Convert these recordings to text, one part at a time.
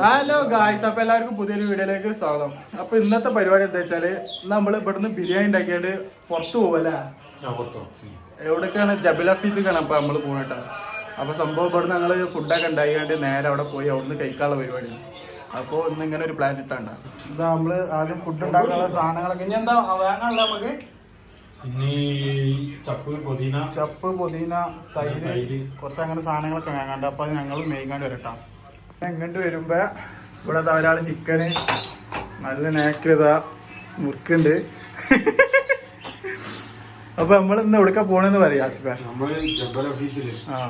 Hello guys അപ്പൊ എല്ലാവർക്കും പുതിയൊരു വീഡിയോയിലേക്ക് സ്വാഗതം. അപ്പൊ ഇന്നത്തെ പരിപാടി എന്താ വെച്ചാൽ നമ്മൾ ഇവിടുന്ന് ബിരിയാണി ഉണ്ടാക്കിയിട്ട് പുറത്തു പോവല്ലേ? എവിടേക്കാണ് ജബലഫീത്തേക്കാണ് അപ്പൊ നമ്മൾ പോകണട്ടാ അപ്പൊ സംഭവം ഇവിടുന്ന് ഞങ്ങൾ ഫുഡൊക്കെ ഉണ്ടാക്കിയാണ്ട് നേരെ അവിടെ പോയി അവിടുന്ന് കഴിക്കാനുള്ള പരിപാടി അപ്പൊ ഇന്ന് ഇങ്ങനെ ഒരു പ്ലാൻ ഇട്ടാണ്ട. ഇതാ നമ്മൾ ആദ്യം ഫുഡ് ഉണ്ടാക്കാനുള്ള സാധനങ്ങളൊക്കെ. ഇനി എന്താ വേണമല്ലോ നമുക്ക്? ഇനി ചപ്പ് പുതിന. ചപ്പ് പുതിന തൈര്. തൈര്. കുറച്ച് അങ്ങനെ സാധനങ്ങളൊക്കെ വേങ്ങാണ്ട് അപ്പൊ അത് ഞങ്ങൾ മേയ്ക്കാണ്ട് വരട്ടാം. എങ്ങോട്ട് വരുമ്പോ ഇവിടെ ധാരാളം ചിക്കന് നല്ല നേക്കൃത മുറുക്കുണ്ട്. അപ്പൊ നമ്മൾ ഇന്ന് എവിടേക്കാ പോണെന്ന് പറയാ ആസിഫ നമ്മൾ ജബൽ ഓഫീസിൽ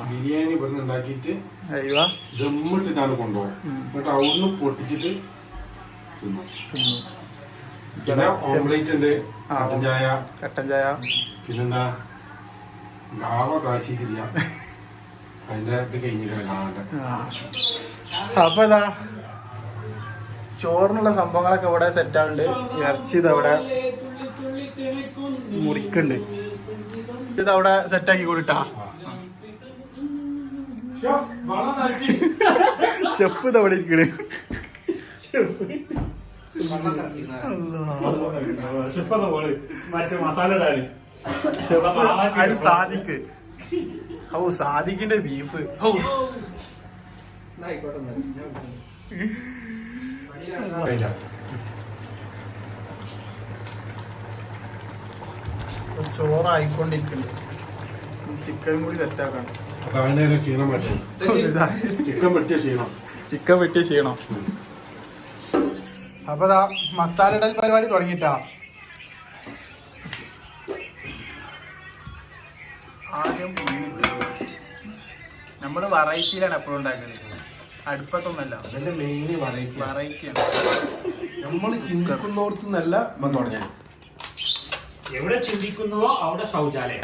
ബിരിയാണി ഇവിടുന്ന് ഉണ്ടാക്കിയിട്ട് അയ്യോ. ദമ്മിട്ടിട്ടാണ് കൊണ്ടുപോകും എന്നിട്ട് അവിടുന്ന് പൊട്ടിച്ചിട്ട് തിന്നും. പിന്നെ ഓംലേറ്റ് ഉണ്ട്. കട്ടൻ ചായ. കട്ടൻ ചായ. പിന്നെന്താ? ഗാവ കാശിക്കില്ല അതിന്റെ ഇത് കഴിഞ്ഞിട്ടാണ് കാണാണ്ട് ആ. അപ്പൊ ഇതാ ചോറിനുള്ള സംഭവങ്ങളൊക്കെ ഇവിടെ സെറ്റ് ആവുന്നുണ്ട്. ഇറച്ചി ഇത് അവിടെ മുറിക്കുണ്ട് ഇത് അവിടെ സെറ്റ് ആക്കി കൂടിട്ടാ ഷെഫ് ഇത് അവിടെ ഇരിക്കണ്. ഷെഫ് അത് സാദിക്ക്. ഓ സാദിക്കിന്റെ ബീഫ് ഓ ചോറായിക്കൊണ്ടിരിക്കുന്നുണ്ട് ചിക്കനും കൂടി സെറ്റ് ആക്കണം അപ്പൊ അവന്റെ ഒരു ക്ഷീണം പറ്റും ചിക്കൻ വെട്ടിയ ക്ഷീണം. ചിക്കൻ വെട്ടി ചെയ്യണം അപ്പൊ ദാ മസാല ഇടൽ പരിപാടി തുടങ്ങിട്ടാ ആദ്യം നമ്മൾ വെറൈറ്റിയിലാണ് എപ്പോഴും ഉണ്ടാക്കുന്നത് അടുപ്പത്തൊന്നല്ല. വെറൈറ്റിയാണ് നമ്മൾ ചിന്തിക്കുന്നോടത്തുനിന്നല്ല ഇപ്പം തുടങ്ങിയത്. എവിടെ ചിന്തിക്കുന്നുവോ അവിടെ ശൗചാലയം.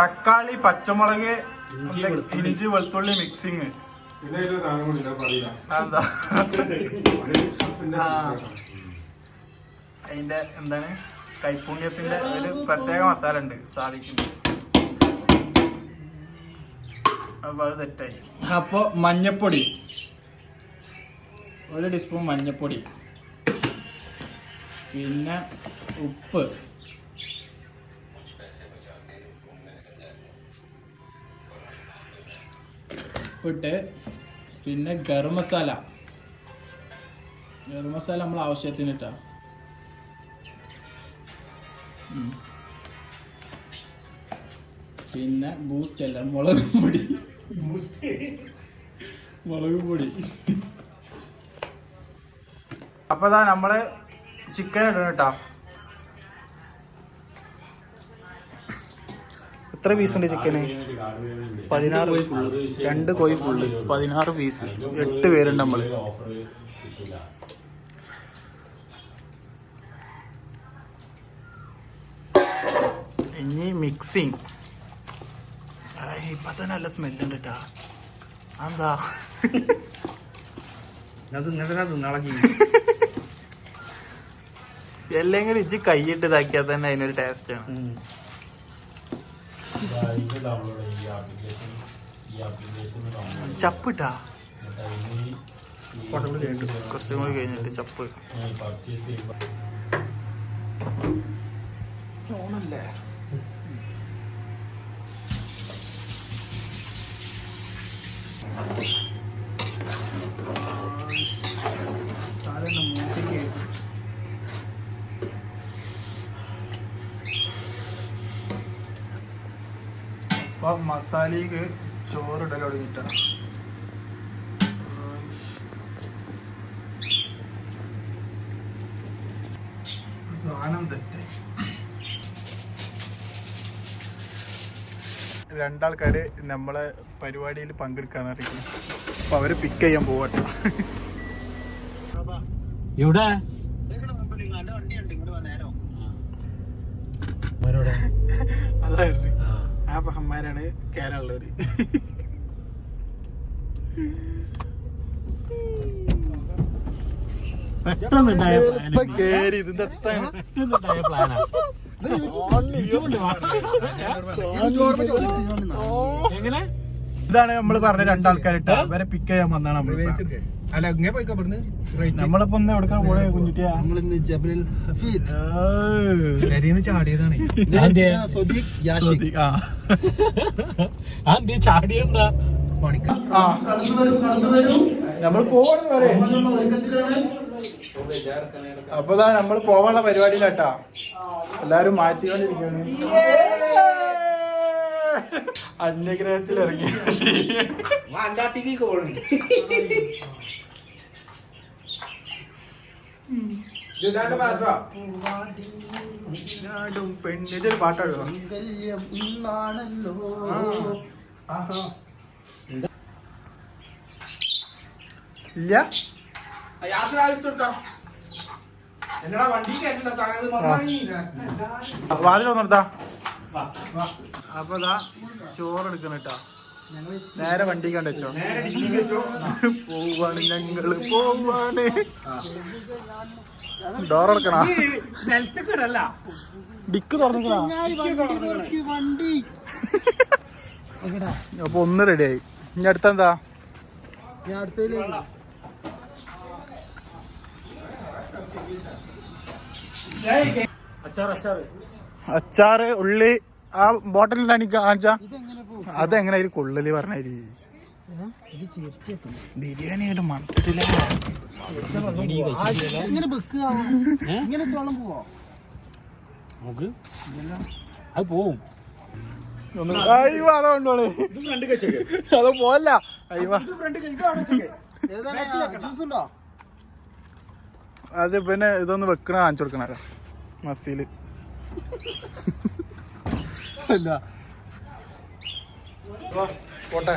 തക്കാളി പച്ചമുളക് ഇഞ്ചി വെളുത്തുള്ളി. മിക്സിങ് പിന്നെ സാധനം കൂടി. അതിന്റെ എന്താണ്? കൈപ്പുണ്യത്തിന്റെ ഒരു പ്രത്യേക മസാല ഉണ്ട് സാധിക്കുന്നു അപ്പൊ മഞ്ഞപ്പൊടി. ഒരു ടീസ്പൂൺ മഞ്ഞപ്പൊടി. പിന്നെ ഉപ്പ്. ഉപ്പിട്ട് പിന്നെ ഗരം മസാല. ഗരം മസാല നമ്മൾ ആവശ്യത്തിന് ഇട്ടാ. പിന്നെ ബൂസ്റ്റ് അല്ല മുളക് പൊടി. മുളക് പൊടി. അപ്പൊ ഇതാ നമ്മൾ ചിക്കൻ ഇടണം കേട്ടാ. എത്ര പീസ് ഉണ്ട് ചിക്കന് പതിനാറ് രണ്ട് കോഴി ഫുള്ള്. പതിനാറ് പീസ് എട്ട് പേരുണ്ട് നമ്മൾ. ഇനി മിക്സിങ് ഇപ്പൊ തന്നെ നല്ല സ്മെല്ലുണ്ട് കേട്ടാ എന്താ എല്ലാം കൂടി ഇച്ചി കൈയിട്ട് ഇതാക്കിയാൽ തന്നെ അതിനൊരു ടേസ്റ്റ് ആണ്. ചപ്പിട്ടാ? കുറച്ചും കുറച്ചും കൂടി കഴിഞ്ഞിട്ട് ചപ്പ്. പർച്ചേസ് അപ്പൊ മസാലയ്ക്ക് ചോറിടൽ തുടങ്ങിയിട്ടാണ് സാധനം സെറ്റ് രണ്ടാൾക്കാര് നമ്മളെ പരിപാടിയിൽ പങ്കെടുക്കാൻ അറിയിക്കുന്നു അപ്പൊ അവർ പിക്ക് ചെയ്യാൻ പോവട്ടെ. ഇവിടെ അതായിരുന്നു. ആ. പഹന്മാരാണ് കേരളമുള്ളവര് പെട്ടെന്നുണ്ടായ ഇപ്പൊ എങ്ങനെ? ഇതാണ് നമ്മൾ പറഞ്ഞ രണ്ടാൾക്കാരിട്ട്. അവരെ പിക്ക് ചെയ്യാൻ വന്നാണ് നമ്മൾ അല്ല ഇങ്ങനെ പോയിക്കോ നമ്മളിപ്പോ ഒന്ന് എവിടെ പോണേ കുഞ്ഞുട്ടിയാ? നമ്മളിന്ന് ജബൽ ഹഫീദ്. ചാടിയതാണ്. ആ. ചാടിയെന്താ? നമ്മൾ പോകണം വരെ അപ്പൊ ഇതാ നമ്മൾ പോവാനുള്ള പരിപാടിയിലാട്ടാ. എല്ലാരും മാറ്റിക്കൊണ്ടിരിക്കുന്നു അന്യഗ്രഹത്തിൽ ഇറങ്ങി പെണ്ണിന്റെ ഒരു മംഗല്യം ഇന്നാണല്ലോ എന്നടാ വണ്ടി കേട്ടില്ല സാധനങ്ങൾ അപ്പൊ ദാ ചോറ് എടുക്കണം കേട്ടാ നേരെ വണ്ടി കണ്ടോ വെച്ചോ. പോവാണ് ഞങ്ങൾ പോവാണ്. ഡോർ എടുക്കണ ഡിക്ക് തുറന്നിക്കണ? അപ്പൊ ഒന്ന് റെഡിയായി ഇനി അടുത്തെന്താ? ഞാൻ അച്ചാറ് ഉള്ളി ആ ബോട്ടലിൽ കാണിച്ച. അതെങ്ങനെ ഒരു കൊള്ളൽ പറഞ്ഞാൽ? ചേർച്ചേക്കും ബിരിയാണി ആയിട്ട് മണത്തില്ല ഇങ്ങനെ വെക്കുക ഇങ്ങനെ ചോളം പോവോ നമുക്ക് അത് പോവും അയ്യോ. അതാ കൊണ്ടോളെ അത് പോവല്ല അയ്യോ ജ്യൂസ് ഉണ്ടോ? അത് പിന്നെ ഇതൊന്ന് വെക്കണ കാണിച്ചു കൊടുക്കണ മസീൽ. അല്ല. പോട്ടെ.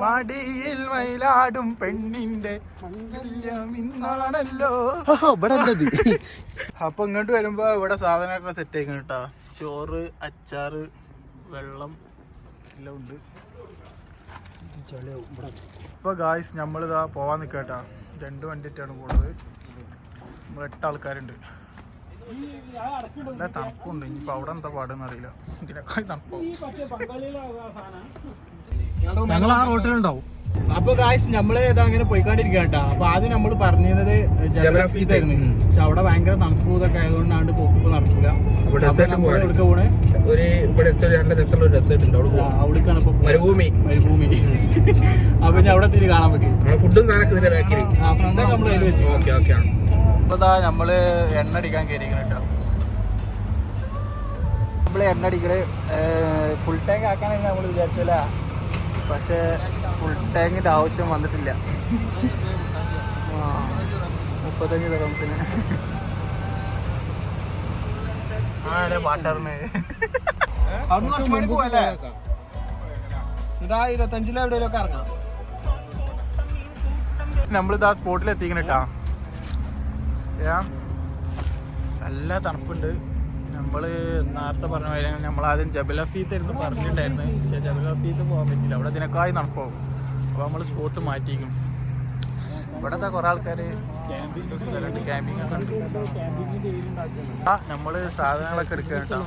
മടിയിൽ മയിലാടും പെണ്ണിന്റെ ഇന്നാണല്ലോ. ഇവിടെ അപ്പൊ ഇങ്ങോട്ട് വരുമ്പോ ഇവിടെ സാധനമൊക്കെ സെറ്റ് ആയിക്കണം കേട്ടോ ചോറ് അച്ചാറ് വെള്ളം എല്ലാം ഉണ്ട്. ഇപ്പൊ ഗായ്സ് നമ്മളിതാ പോവാൻ നിൽക്കട്ടാ രണ്ട് വണ്ടിട്ടാണ് നമ്മൾ എട്ട് ആൾക്കാരുണ്ട്. നല്ല തണുപ്പുണ്ട്. ഇനിയിപ്പോ അവിടെ എന്താ പാടുന്ന അറിയില്ല. ഞങ്ങൾ ആ റോട്ടിലുണ്ടാവും അപ്പൊ ഗായ്സ് നമ്മൾ ഇതാ അങ്ങനെ പോയിക്കൊണ്ടിരിക്കുക കേട്ടോ. അപ്പൊ ആദ്യം നമ്മൾ പറഞ്ഞിരുന്നത് തരുന്നു. പക്ഷെ അവിടെ ഭയങ്കര തണുപ്പ് ഇതൊക്കെ ആയതുകൊണ്ടാണ് പോക്കിപ്പോ നടക്കില്ല. ഒരു ഇവിടെ രസമുള്ള ഉണ്ട്. അവിടേക്കാണ് മരുഭൂമി. മരുഭൂമി. അപ്പൊ ഞാൻ അവിടെ തിരി കാണാൻ പറ്റും. നമ്മളെ ഫുഡും നമ്മൾ എണ്ണ അടിക്കാൻ കയറിയിരിക്കണം കേട്ടോ. നമ്മൾ എണ്ണ അടിക്കൽ ഫുൾ ടാങ്ക് ആക്കാനായിട്ട് നമ്മൾ വിചാരിച്ചല്ല പക്ഷെ ഫുൾ ടാങ്കിന്റെ ആവശ്യം വന്നിട്ടില്ല. മുപ്പത്തഞ്ച് ദിവസത്തിന് ആരെ അതെ പാട്ടറിന് അവിടുന്ന് കുറച്ച് മണി പോവല്ലേ എന്നിട്ട് ആ ഇരുപത്തഞ്ചിലോ എവിടെയൊക്കെ ഇറങ്ങാം. നമ്മളിതാ സ്പോട്ടിൽ എത്തിക്കണം കേട്ടാ ഏ, നല്ല തണുപ്പുണ്ട്. നമ്മൾ നേരത്തെ പറഞ്ഞ കാര്യങ്ങൾ നമ്മൾ ആദ്യം ജബലഫീത്ത് ആയിരുന്നു പറഞ്ഞിട്ടുണ്ടായിരുന്നു. പക്ഷെ ജബലഫീത്ത് പോകാൻ പറ്റില്ല. അവിടെ ഇതിനേക്കായി നടപ്പാവും അപ്പോൾ നമ്മൾ സ്പോട്ട് മാറ്റിക്കും ഇവിടത്തെ കുറെ ആൾക്കാർ സ്ഥലമുണ്ട് ക്യാമ്പിംഗ് ഒക്കെ ഉണ്ട് ആ നമ്മൾ സാധനങ്ങളൊക്കെ എടുക്കുക കേട്ടോ.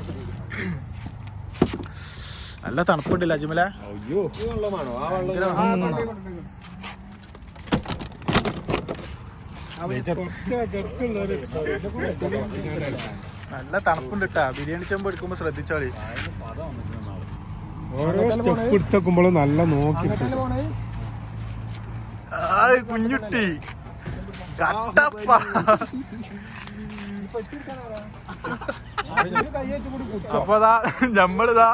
നല്ല തണുപ്പുണ്ടല്ലോ അജ്മല? തണുപ്പാണ്. നല്ല തണുപ്പുണ്ട് കേട്ടാ ബിരിയാണി ചെമ്പ് എടുക്കുമ്പോ ശ്രദ്ധിച്ചാളി. ഓരോ സ്റ്റെപ്പ് എടുത്തേക്കുമ്പോഴും നല്ല നോക്കി കുഞ്ഞുട്ടി. കട്ടപ്പ. അപ്പൊ ദാ നമ്മളിതാ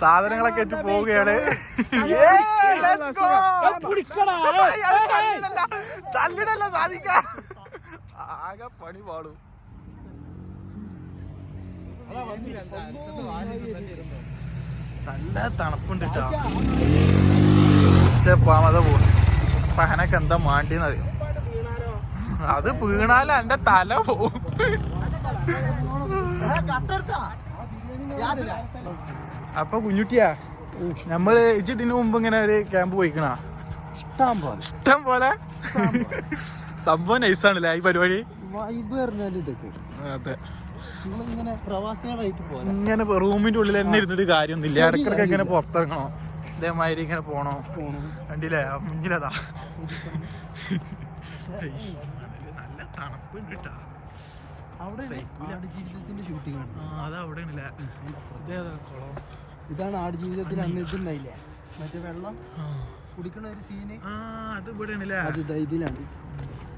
സാധനങ്ങളൊക്കെ ഏറ്റു പോവുകയാണ്. തല്ലിടല്ല സാധിക്ക. ആകെ പണി പാടും നല്ല തണുപ്പുണ്ട് കേട്ടോ പക്ഷെ പാമത പോകും പഹനക്ക് എന്താ മാണ്ടിന്ന് അറിയാം അത് വീണാലും എന്റെ തല പോവും. അപ്പൊ കുഞ്ഞുട്ടിയാ നമ്മൾ ഇച്ചി ഇതിനു മുമ്പ് ഇങ്ങനെ ഒരു ക്യാമ്പ് പോയിക്കണ? ഇഷ്ടം പോലെ. ഇഷ്ടം പോലെ? സംഭവം നൈസാണല്ലേ ഈ പരിപാടി? അതെ. നിങ്ങളിങ്ങനെ പ്രവാസികളായിട്ട് പോലെ ഇങ്ങനെ റൂമിന്റെ ഉള്ളിൽ തന്നെ ഇരുന്നിട്ട് കാര്യമൊന്നുമില്ല. ഇടക്കിടക്ക് ഇങ്ങനെ പുറത്തിറങ്ങണോ? ഇതേമാതിരി ഇങ്ങനെ പോണോ? കണ്ടില്ലേ? മുന്നിലതാ. നല്ല തണുപ്പുണ്ട് കേട്ടാ അവിടെ ആടുജീവിതത്തിന്റെ ഷൂട്ടിംഗ് ആണ്. ആ അതാ അവിടെ ഉണ്ടല്ലേ ഇതേതാ കുളം. ഇതാണ് ആടുജീവിതത്തിൽ അന്ന് ഇതുണ്ടായില്ലേ? മറ്റേ വെള്ളം. കുടിക്കണ ഒരു സീന് അത് ഇവിടെ ഇതിലാണ്.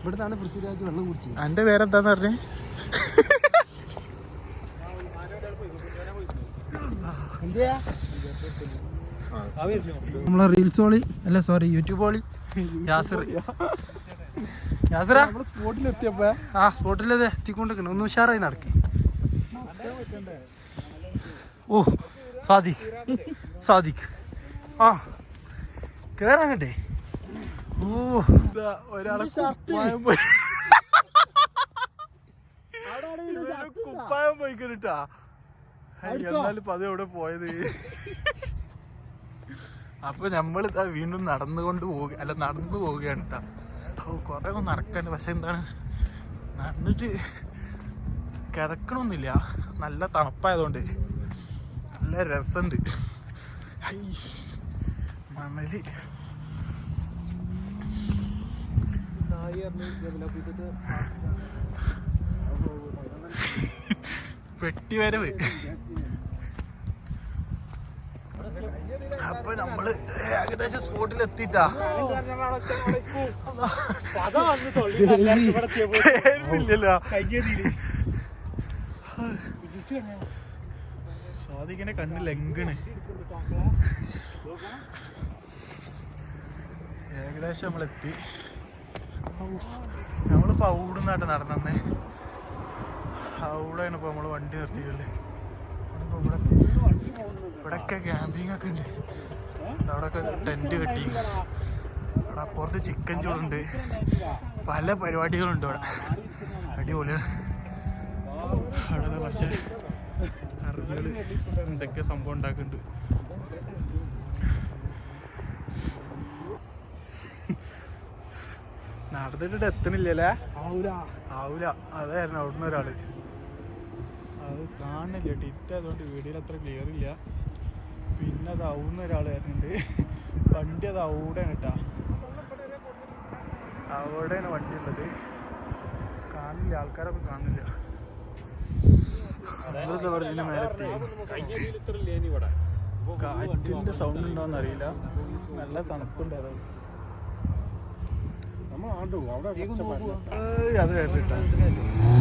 ഇവിടുന്നാണ് പൃഥ്വിരാജ് വെള്ളം കുടിച്ചത്. എന്റെ പേരെന്താന്ന് പറഞ്ഞേ? നമ്മളെ റീൽസ് ഓളി അല്ല സോറി യൂട്യൂബ് ഓളി യാസിർ. യാസിറാ? സ്പോട്ടിലെത്തിയപ്പോ ആ സ്പോട്ടിൽ അത് എത്തിക്കൊണ്ടിരിക്കണം ഒന്ന് ഉഷാറായി നടക്ക്. ഓ സാദിഖ്. സാദിഖ്. ആ കേറാങ്ങട്ടെ. ഓ ഇതാ, ഒരാളെ. കുപ്പായം പോയി ഇവർ കുപ്പായം പോയി കേട്ടാ എന്നാലും പതി എവിടെ പോയത്? അപ്പൊ നമ്മൾ ഇതാ വീണ്ടും നടന്നുകൊണ്ട് പോവുക അല്ല നടന്നു പോവുകയാണ് കേട്ടോ ഓ കൊറേ ഒന്ന് നടക്കാണ്ട് പക്ഷെ എന്താണ്? നടന്നിട്ട് കിതക്കണമെന്നില്ല നല്ല തണുപ്പായതുകൊണ്ട്. നല്ല രസമുണ്ട് മണലി. മണൽ വെട്ടിവരവ്. അപ്പൊ നമ്മൾ ഏകദേശം സ്പോട്ടിൽ എത്തിട്ടാ ഇല്ലല്ലോ സ്വാതികനെ കണ്ണ് ലംഘണ് ഏകദേശം നമ്മളെത്തി. നമ്മളിപ്പോ അവിടുന്നായിട്ട് നടന്നേ അവിടെയാണ് ഇപ്പൊ നമ്മൾ വണ്ടി നിർത്തിയിട്ടുള്ളത്. ഇവിടെ എത്തി. ഇവിടൊക്കെ ക്യാമ്പിംഗ് ഒക്കെ ഉണ്ട്. അവിടെയൊക്കെ ടെന്റ് കെട്ടി. അവിടെ അപ്പുറത്ത് ചിക്കൻ ചൂടുണ്ട്. പല പരിപാടികളുണ്ട് അവിടെ അടിപൊളിയാണ്. അവിടെ കുറച്ച് അറിവുകൾ എന്തൊക്കെ സംഭവം ഉണ്ടാക്കുന്നുണ്ട്. നടന്നിട്ട് എത്തണില്ലല്ലേ? ആവൂല. അതായിരുന്നു അവിടുന്ന് ഒരാൾ. അത് കാണില്ല. ടിറ്റ് ആയതുകൊണ്ട് വീഡിയോയിൽ അത്ര ക്ലിയർ ഇല്ല. പിന്നെ അത് ആവുന്ന ഒരാൾ വരുന്നുണ്ട്. വണ്ടി അത് അവിടെയാണ് കേട്ടാ അവിടെയാണ് വണ്ടി ഉള്ളത്. കാണില്ല. ആൾക്കാരൊന്നും കാണില്ല. നമ്മളിത് മേലെത്തി. കാറ്റിന്റെ സൗണ്ട് ഉണ്ടോന്ന് അറിയില്ല. നല്ല തണുപ്പുണ്ട് അത്. അത് കേട്ടിട്ടാ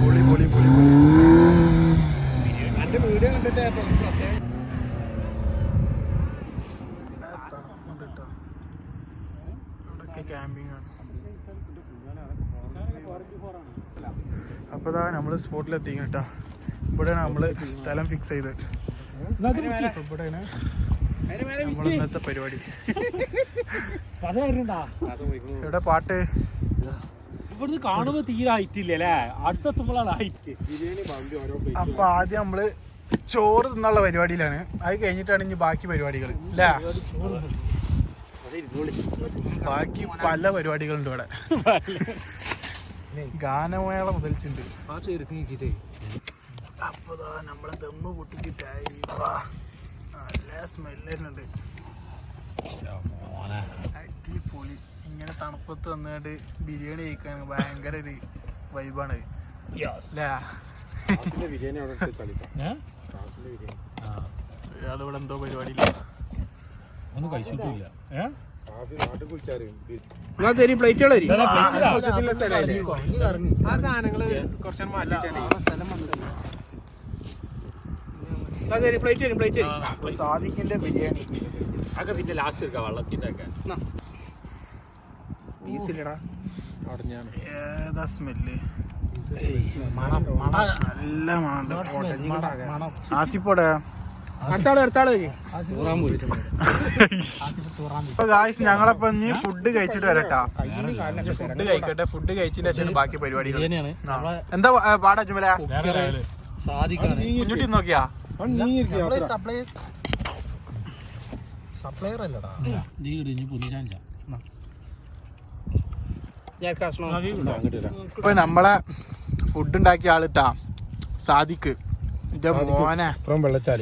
പൊളി പൊളി പൊളി പൊളി. എന്റെ വീഡിയോ കണ്ടിട്ട് തണുപ്പുണ്ട് ട്ടോ. അവിടൊക്കെ ക്യാമ്പിംഗ് ആണ്. അപ്പൊ ഇതാ നമ്മൾ സ്പോട്ടിൽ എത്തി കേട്ടോ ഇവിടെയാണ് നമ്മൾ സ്ഥലം ഫിക്സ് ചെയ്ത്. ഇവിടെയാണ് നമ്മൾ ഇന്നത്തെ പരിപാടി. ഇവിടെ പാട്ട്. ഇവിടുന്ന് കാണുമ്പോ തീരെ ഹൈറ്റ് അടുത്ത അടുത്തെത്തുമ്പോഴാണ് ഹൈറ്റ് അപ്പൊ ആദ്യം നമ്മൾ ചോറ് തിന്നുള്ള പരിപാടിയിലാണ്. അത് കഴിഞ്ഞിട്ടാണ് ഇനി ബാക്കി പരിപാടികൾ അല്ലേ? ബാക്കി പല പരിപാടികളുണ്ട് ഇവിടെ. ഗാനമേള മുതൽച്ചുണ്ട്. അപ്പൊ നമ്മളെ ദമ്മ് പൊട്ടിച്ചിട്ടായി വാ. നല്ല സ്മെല്ലുണ്ട് അടിപൊളി ഇങ്ങനെ തണുപ്പത്ത് വന്നിട്ട് ബിരിയാണി കഴിക്കാൻ ഭയങ്കര ഒരു വൈബാണ് ഇയാളിവിടെ എന്തോ പരിപാടിയില്ല ഒന്നും കഴിച്ചിട്ടില്ല. ബിരിയാണി. അതൊക്കെ പിന്നെ ലാസ്റ്റ് എടുക്കാം വെള്ളത്തിന്റെ ഒക്കെ പീസില്ലടാ അടഞ്ഞാണ്. ഏതാ സ്മെല്ല്? മണം മണം. നല്ല മണം ആസിപ്പോടെ അടുത്താൾ അടുത്താൾ ഗായ്സ് ഞങ്ങളപ്പോ ഇനി ഫുഡ് കഴിച്ചിട്ട് വരട്ടാ. ഫുഡ് കഴിക്കട്ടെ. ഫുഡ് കഴിച്ചതിന് ശേഷം ബാക്കി പരിപാടികൾ. എന്താ പാടാ ചുമല കുഞ്ഞുട്ടി നോക്കിയാ? സപ്ലയർ അല്ലടാ നീ ഇടിഞ്ഞു സപ്ലൈസ് സപ്ലയർ അല്ലടാ ഇപ്പൊ നമ്മളെ ഫുഡ് ഉണ്ടാക്കിയ ആളിട്ടാ സാദിക്ക്. എന്റെ മോനെ. ഫ്രം വെള്ളച്ചാൽ.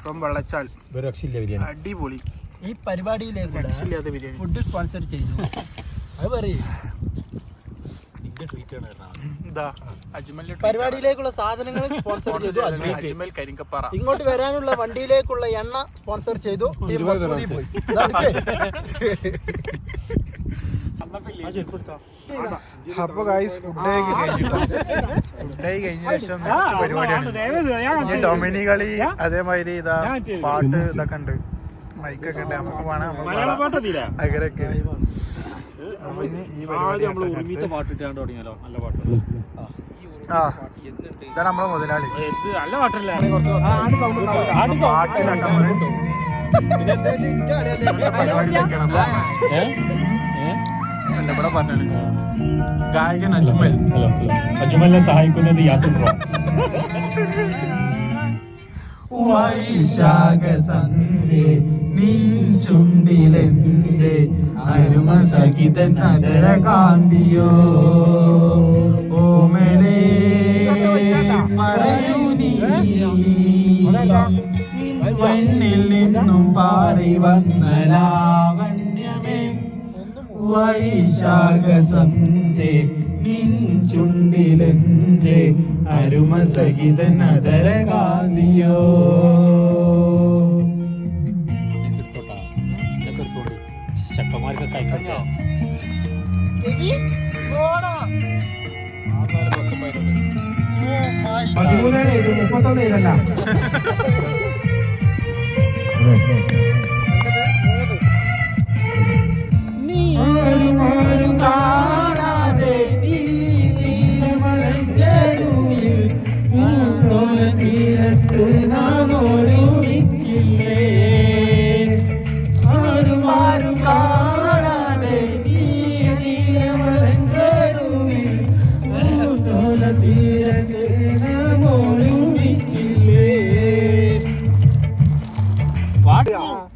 ഫ്രം വെള്ളച്ചാൽ. അടിപൊളി. ഈ പരിപാടിയിലേക്ക് ഫുഡ് സ്പോൺസർ ചെയ്തു. അത് പറയൂ. പരിപാടിയിലേക്കുള്ള സാധനങ്ങൾ സ്പോൺസർ ചെയ്തു. അജ്മൽ. അജ്മൽ കരിങ്കപ്പാറ. ഇങ്ങോട്ട് വരാനുള്ള വണ്ടിയിലേക്കുള്ള എണ്ണ സ്പോൺസർ ചെയ്തു. അപ്പൊ ഗൈസ് ഫുഡ് ഫുഡ് കഴിഞ്ഞ ശേഷം നെക്സ്റ്റ് പരിപാടിയാണ് ഇനി ഡൊമിനി കളി അതേമാതിരി ഇതാ പാട്ട് ഇതൊക്കെ ഉണ്ട്. മൈക്കൊക്കെ ഉണ്ട്. നമുക്ക് വേണം അങ്ങനെയൊക്കെ ആ ഇതാണ് നമ്മളെ മുതലാളി. പാട്ടിലാണ് നമ്മൾ പരിപാടിയിലേക്കാണ് അല്ല, ഇവിടെ പറഞ്ഞാണ് ഗായകൻ അജ്മൽ. അജ്മലിനെ സഹായിക്കുന്നത് യാസിൻ വൈശാഖസന്ധേ നിൻ ചുണ്ടിലെന്തേ? അരുമ സഹിതൻ അതര കാന്തിയോ ഓമലേ പറയൂ നീ വെണ്ണിൽ നിന്നും പാറി വന്നലാ. വൈശാഖസന്ധേ നിൻ ചുണ്ടിലെന്തേ അരുമ സഹിതൻ അതര കാന്തിയോ ചെക്കന്മാർക്ക് കൈക്കോ പതിമൂന്നേഴ്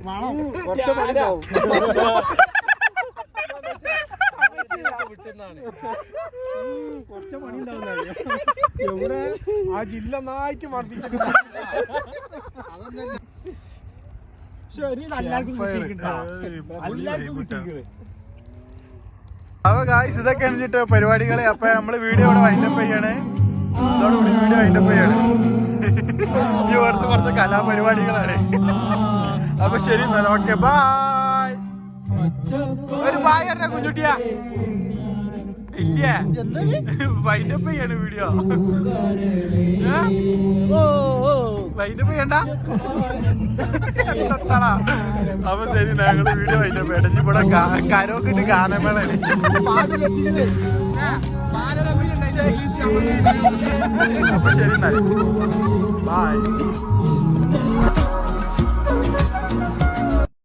നാം ഒരുമിച്ചില്ലേ? കുറച്ച് പണി ഉണ്ടാവുന്ന എവിടെ ആ ജില്ല നായിട്ട് അപ്പൊ ഗായ്സ് ഇതൊക്കെ കഴിഞ്ഞിട്ട് പരിപാടികളെ അപ്പൊ നമ്മൾ വീഡിയോ ഇവിടെ വൈൻഡപ്പ് ചെയ്യാണ്. ഇതോടുകൂടി വീഡിയോ വൈൻഡപ്പ് ചെയ്യാണ്. ഈ അടുത്ത് കുറച്ച് കലാപരിപാടികളാണ്. അപ്പൊ ശരി എന്നാലും ഓക്കെ ബായ് ഒരു ബായ് പറഞ്ഞ കുഞ്ഞുട്ടിയാ? ഇല്ല? വൈൻഡപ്പ് ചെയ്യാണ് വീഡിയോ വൈൻഡപ്പ് ചെയ്യണ്ട. അപ്പൊ ശരി ഞങ്ങൾ വീഡിയോ വൈൻഡപ്പ് ചെയ്യണം ഇനി ഇവിടെ കരോക്കെ ഇട്ട് കാണാൻ വേണേ അപ്പൊ ശരി ബൈ